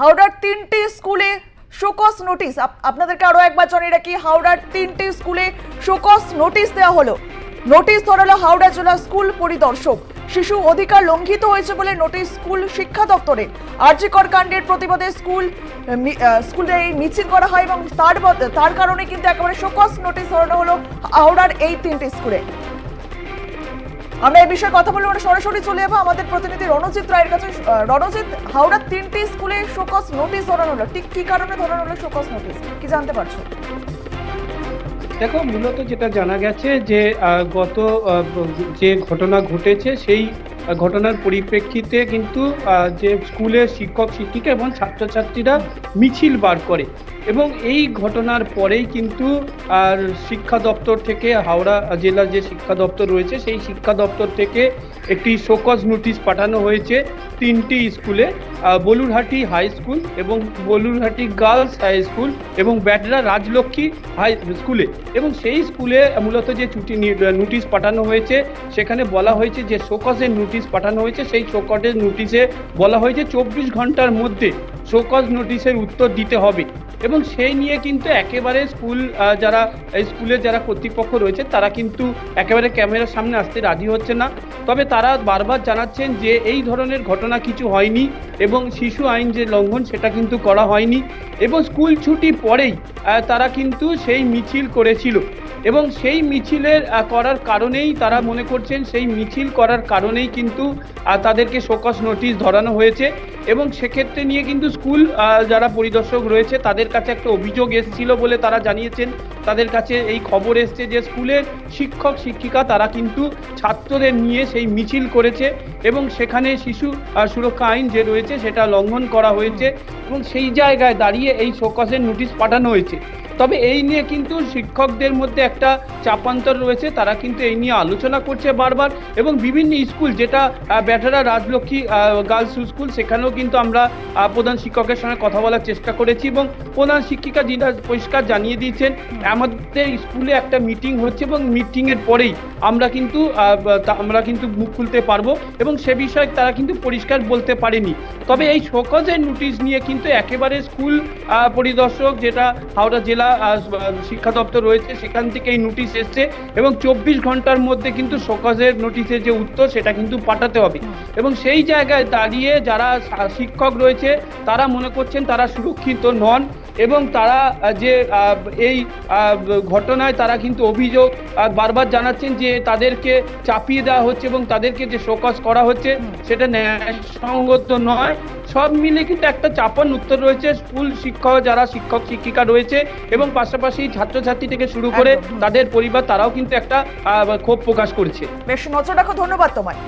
হাওড়ার তিনটি স্কুলে শোকস নোটিশ। আপ- আপনাদেরকে আরও একবার জানিয়ে রাখি, হাওড়ার তিনটি স্কুলে শোকস নোটিশ দেওয়া হলো। নোটিশ ধরালো হাওড়া জেলা স্কুল পরিদর্শক। শিশু অধিকার লঙ্ঘিত হয়েছে বলে নোটিশ স্কুল শিক্ষা দপ্তরে। আর্যিকর কাণ্ডের প্রতিবাদে স্কুল স্কুলে এই মিছিল করা হয় এবং তার তার কারণে কিন্তু একেবারে শোকস নোটিশ ধরানো হলো হাওড়ার এই তিনটি স্কুলে। আমরা এই বিষয়ে কথা বলে সরাসরি চলে যাব। আমাদের প্রতিনিধি রণজিৎ রায়ের কাছে। রণজিৎ, হাওড়ার তিনটি স্কুলে শোকস নোটিস ধরানো হলো। ঠিক কি কারণে ধরানো হলো শোকস নোটিস কি জানতে পারছ? দেখো, মূলত যেটা জানা গেছে যে গত যে ঘটনা ঘটেছে, সেই ঘটনার পরিপ্রেক্ষিতে কিন্তু যে স্কুলের শিক্ষক, শিক্ষিকা এবং ছাত্রছাত্রীরা মিছিল বার করে। এবং এই ঘটনার পরেই কিন্তু, আর শিক্ষা দপ্তর থেকে, হাওড়া জেলার যে শিক্ষা দপ্তর রয়েছে, সেই শিক্ষা দপ্তর থেকে একটি শোকজ নোটিশ পাঠানো হয়েছে তিনটি স্কুলে বলুরহাটি হাই স্কুল এবং বলুরহাটি গার্লস হাই স্কুল এবং ব্যাডরা রাজলক্ষ্মী হাই স্কুলে। এবং সেই স্কুলে মূলত যে ছুটি নোটিশ পাঠানো হয়েছে, সেখানে বলা হয়েছে যে শোকজের নোটিশ পাঠানো হয়েছে, সেই শোকজের নোটিশে বলা হয়েছে চব্বিশ ঘণ্টার মধ্যে শোকজ নোটিশের উত্তর দিতে হবে। এবং সেই নিয়ে কিন্তু একেবারে স্কুল যারা, এই স্কুলের যারা কর্তৃপক্ষ রয়েছে, তারা কিন্তু একেবারে ক্যামেরার সামনে আসতে রাজি হচ্ছে না। তবে তারা বারবার জানাচ্ছেন যে এই ধরনের ঘটনা কিছু হয়নি এবং শিশু আইন যে লঙ্ঘন, সেটা কিন্তু করা হয়নি। এবং স্কুল ছুটি পরেই তারা কিন্তু সেই মিছিল করেছিল। এবং সেই মিছিলের করার কারণেই তারা মনে করছেন সেই মিছিল করার কারণেই কিন্তু তাদেরকে শোকস নোটিশ ধরানো হয়েছে। এবং সেক্ষেত্রে নিয়ে কিন্তু স্কুল যারা পরিদর্শক রয়েছে, তাদের কাছে একটা অভিযোগ এসেছিল বলে তারা জানিয়েছেন। তাদের কাছে এই খবর এসছে যে, স্কুলের শিক্ষক, শিক্ষিকা তারা কিন্তু ছাত্রদের নিয়ে সেই মিছিল করেছে এবং সেখানে শিশু সুরক্ষা আইন যে রয়েছে সেটা লঙ্ঘন করা হয়েছে এবং সেই জায়গায় দাঁড়িয়ে এই শোকসের নোটিশ পাঠানো হয়েছে। তবে এই নিয়ে কিন্তু শিক্ষকদের মধ্যে একটা চাপান্তর রয়েছে, তারা কিন্তু এই নিয়ে আলোচনা করছে বারবার এবং বিভিন্ন স্কুল যেটা ব্যাটারা রাজলক্ষ্মী গার্লস স্কুল সেখানেও কিন্তু আমরা প্রধান শিক্ষকের সঙ্গে কথা বলার চেষ্টা করেছি এবং প্রধান শিক্ষিকা যেটা পরিষ্কার জানিয়ে দিয়েছেন, আমাদের স্কুলে একটা মিটিং হচ্ছে এবং মিটিংয়ের পরেই আমরা কিন্তু আমরা কিন্তু মুখ খুলতে পারব এবং সে বিষয়ে তারা কিন্তু পরিষ্কার বলতে পারেনি। তবে এই শোকজের নোটিশ নিয়ে কিন্তু একেবারে স্কুল পরিদর্শক যেটা হাওড়া জেলা শিক্ষা দপ্তর রয়েছে, সেখান থেকে এই নোটিশ এসছে এবং চব্বিশ ঘণ্টার মধ্যে কিন্তু শোকজের নোটিশের যে উত্তর সেটা কিন্তু পাঠাতে হবে। এবং সেই জায়গায় দাঁড়িয়ে যারা শিক্ষক রয়েছে তারা মনে করছেন তারা সুরক্ষিত নন এবং তারা যে এই ঘটনায় তারা কিন্তু অভিযোগ বারবার জানাচ্ছেন যে তাদেরকে চাপিয়ে দেওয়া হচ্ছে এবং তাদেরকে যে শোকজ করা হচ্ছে সেটা ন্যায়সঙ্গত নয়। সব মিলে কিন্তু একটা চাপান উত্তর রয়েছে স্কুল শিক্ষক যারা শিক্ষক শিক্ষিকা রয়েছে এবং পাশাপাশি ছাত্রছাত্রী থেকে শুরু করে তাদের পরিবার তারাও কিন্তু একটা ক্ষোভ প্রকাশ করছে। বেশ নজর রাখো ধন্যবাদ তোমায়।